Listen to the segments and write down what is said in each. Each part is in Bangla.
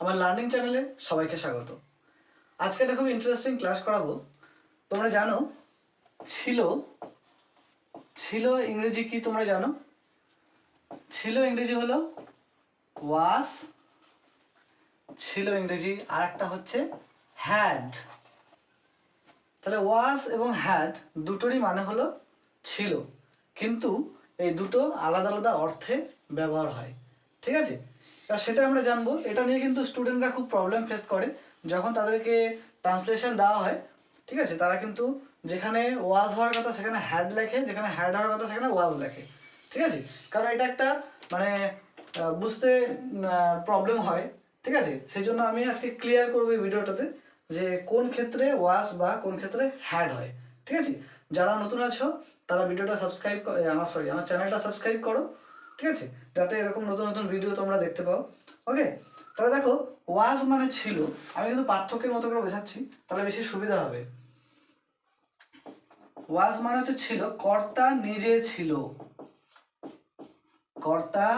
আমার লার্নিং চ্যানেলে সবাইকে স্বাগত। আজকে একটা খুব ইন্টারেস্টিং ক্লাস করাবো। তোমরা জানো, ছিল ছিল ইংরেজি কি তোমরা জানো? ছিল ইংরেজি হলো ওয়াস ছিল ইংরেজি আর একটা হচ্ছে হ্যাড তাহলে ওয়াস এবং হ্যাড দুটোরই মানে হলো ছিল। কিন্তু এই দুটো আলাদা আলাদা অর্থে ব্যবহার হয়। ঠিক আছে? এবার সেটা আমরা জানব। এটা নিয়ে কিন্তু স্টুডেন্টরা খুব প্রবলেম ফেস করে, যখন তাদেরকে ট্রান্সলেশন দেওয়া হয়, ঠিক আছে? তারা কিন্তু যেখানে ওয়াজ হওয়ার কথা সেখানে হ্যাড লেখে, যেখানে হ্যাড হওয়ার কথা সেখানে ওয়াজ লেখে, ঠিক আছে? কারণ এটা একটা মানে বুঝতে প্রবলেম হয়, ঠিক আছে? সেই জন্য আমি আজকে ক্লিয়ার করব এই ভিডিওটাতে যে কোন ক্ষেত্রে ওয়াজ বা কোন ক্ষেত্রে হ্যাড হয়, ঠিক আছে? যারা নতুন আছো, তারা ভিডিওটা সাবস্ক্রাইব আমার সরি আমার চ্যানেলটা সাবস্ক্রাইব করো, ঠিক আছে? যাতে এরকম নতুন নতুন ভিডিও তোমরা দেখতে পাও। ওকে তাহলে দেখো ওয়াজ মানে ছিল। আমি কিন্তু পার্থক্যের মতো করে বোঝাচ্ছি, তাহলে বেশি সুবিধা হবে। ওয়াজ মানে হচ্ছে ছিল, কর্তা নিজে ছিল। কর্তা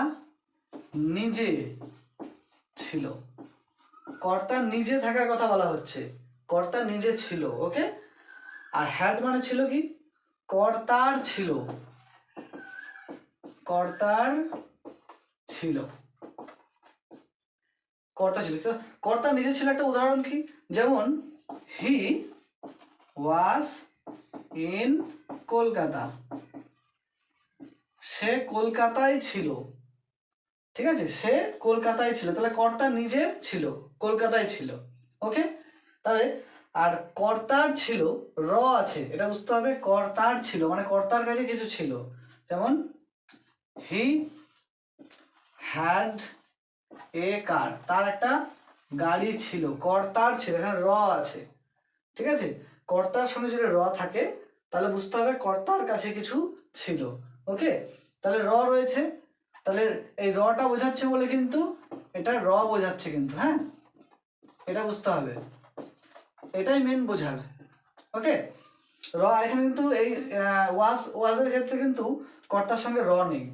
নিজে ছিল। কর্তা নিজে থাকার কথা বলা হচ্ছে। কর্তা নিজে ছিল ওকে আর হ্যাড মানে ছিল কি? কর্তার ছিল। কর্তার ছিল। কর্তা ছিল। কর্তা নিজে ছিল একটা উদাহরণ কি? যেমন হি ওয়াজ ইন কলকাতা। সে কলকাতায় ছিল। ঠিক আছে? সে কলকাতায় ছিল। তাহলে কর্তা নিজে ছিল। কলকাতায় ছিল। ওকে? তাহলে, আর কর্তার ছিল, র আছে। এটা বুঝতে হবে, কর্তার ছিল। মানে কর্তার কাছে কিছু ছিল। যেমন হি হ্যাড এ কার তার একটা গাড়ি ছিল, কর্তার ছিল, এখানে র আছে, ঠিক আছে? কর্তার সঙ্গে যদি র থাকে, তাহলে বুঝতে হবে কর্তার কাছে কিছু ছিল ওকে তাহলে র রয়েছে, তাহলে এই রটা বোঝাচ্ছে বলে কিন্তু, এটা র বোঝাচ্ছে কিন্তু হ্যাঁ? এটা বুঝতে হবে, এটাই মেন বোঝার ওকে র এখানে কিন্তু এই ওয়াজ ওয়াজের ক্ষেত্রে কিন্তু কর্তার সঙ্গে র নেই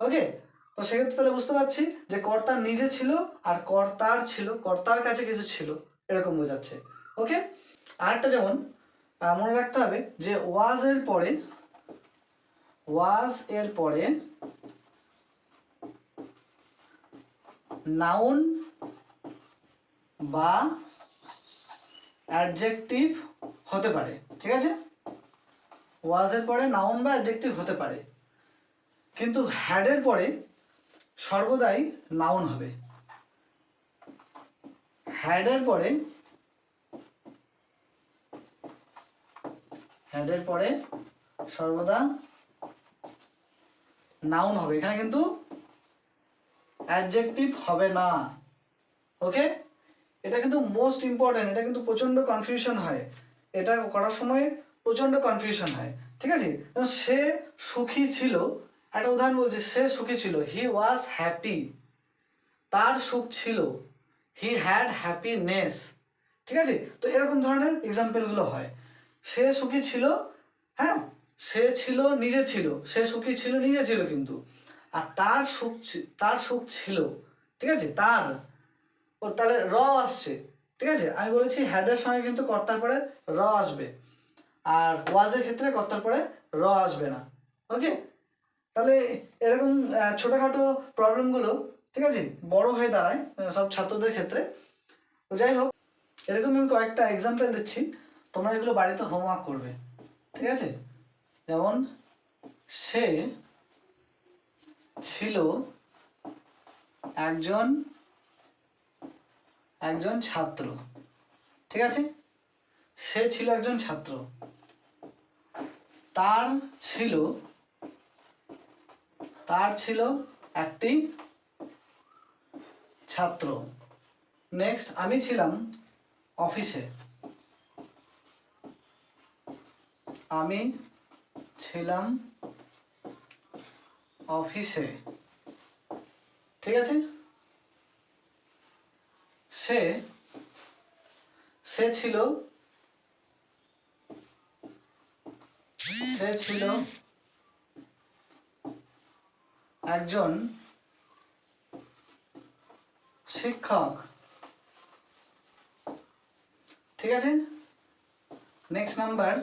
ওকে তো সেক্ষেত্রে তাহলে বুঝতে পারছি যে কর্তা নিজে ছিল আর কর্তার ছিল, কর্তার কাছে কিছু ছিল, এরকম বোঝাচ্ছে। ওকে? আরেকটা যেমন মনে রাখতে হবে যে ওয়াজ এর পরে ওয়াজ এর পরে নাউন বা অ্যাডজেক্টিভ হতে পারে, ঠিক আছে? ওয়াজের পরে নাউন বা অ্যাডজেক্টিভ হতে পারে। কিন্তু হ্যাডের পরে সর্বদাই নাউন হবে। হ্যাডের পরে হ্যাডের পরে সর্বদা নাউন হবে। এখানে কিন্তু অ্যাডজেক্টিভ হবে না। ওকে এটা কিন্তু মোস্ট ইম্পর্টেন্ট এটা কিন্তু প্রচণ্ড কনফিউশন হয়। এটা করার সময় প্রচণ্ড কনফিউশন হয়। ঠিক আছে? সে সুখী ছিল একটা উদাহরণ বলছি, সে সুখী ছিল। হি ওয়াজ হ্যাপি তার সুখ ছিল। হি হ্যাড হ্যাপিনেস ঠিক আছে? তো এরকম ধরনের এক্সাম্পলগুলো হয়। সে সুখী ছিল হ্যাঁ? সে ছিল, নিজে ছিল। সে সুখী ছিল, নিজে ছিল কিন্তু। আর তার সুখ তার সুখ ছিল। ঠিক আছে? তার। ও তাহলে র আসছে। ঠিক আছে? আমি বলেছি হ্যাডের সঙ্গে কিন্তু কর্তার পরে র আসবে। আর ওয়াজের ক্ষেত্রে কর্তার পরে র আসবে না। ওকে তাহলে এরকম ছোটখাটো প্রবলেমগুলো, ঠিক আছে, বড় হয়ে দাঁড়ায় সব ছাত্রদের ক্ষেত্রে। তো যাই হোক, এরকম আমি কয়েকটা এক্সাম্পল দিচ্ছি। তোমরা এগুলো বাড়িতে হোমওয়ার্ক করবে, ঠিক আছে? যেমন, সে ছিল একজন একজন ছাত্র, ঠিক আছে? সে ছিল একজন ছাত্র। তার ছিল তার ছিল একটি ছাত্র। নেক্সট আমি ছিলাম অফিসে। আমি ছিলাম অফিসে। ঠিক আছে? সে সে ছিল সে ছিল একজন শিক্ষক। ঠিক আছে? নেক্সট নাম্বার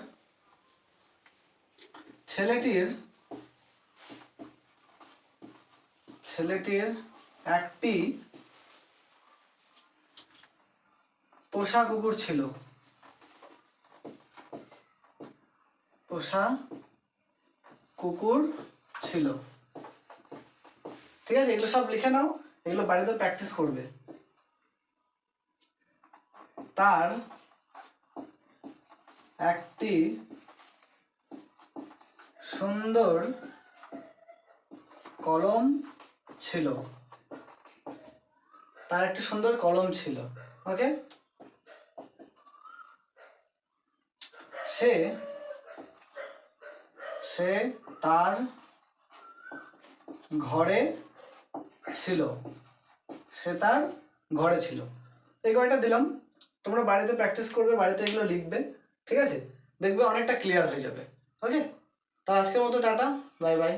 ছেলেটির ছেলেটির একটি পোষা কুকুর ছিল। পোষা কুকুর ছিল। ঠিক আছে, এগুলো সব লিখে নাও, এগুলো বাড়িতে প্র্যাকটিস করবে। তার একটি সুন্দর কলম ছিল। তার একটি সুন্দর কলম ছিল ওকে সে সে তার ঘরে ছিল, সে তার ঘরে ছিল। এই কয়টা দিলাম, তোমরা বাড়িতে প্র্যাকটিস করবে, বাড়িতে এগুলো লিখবে, ঠিক আছে? দেখবে অনেকটা ক্লিয়ার হয়ে যাবে ওকে তো আজকের মতো টাটা বাই বাই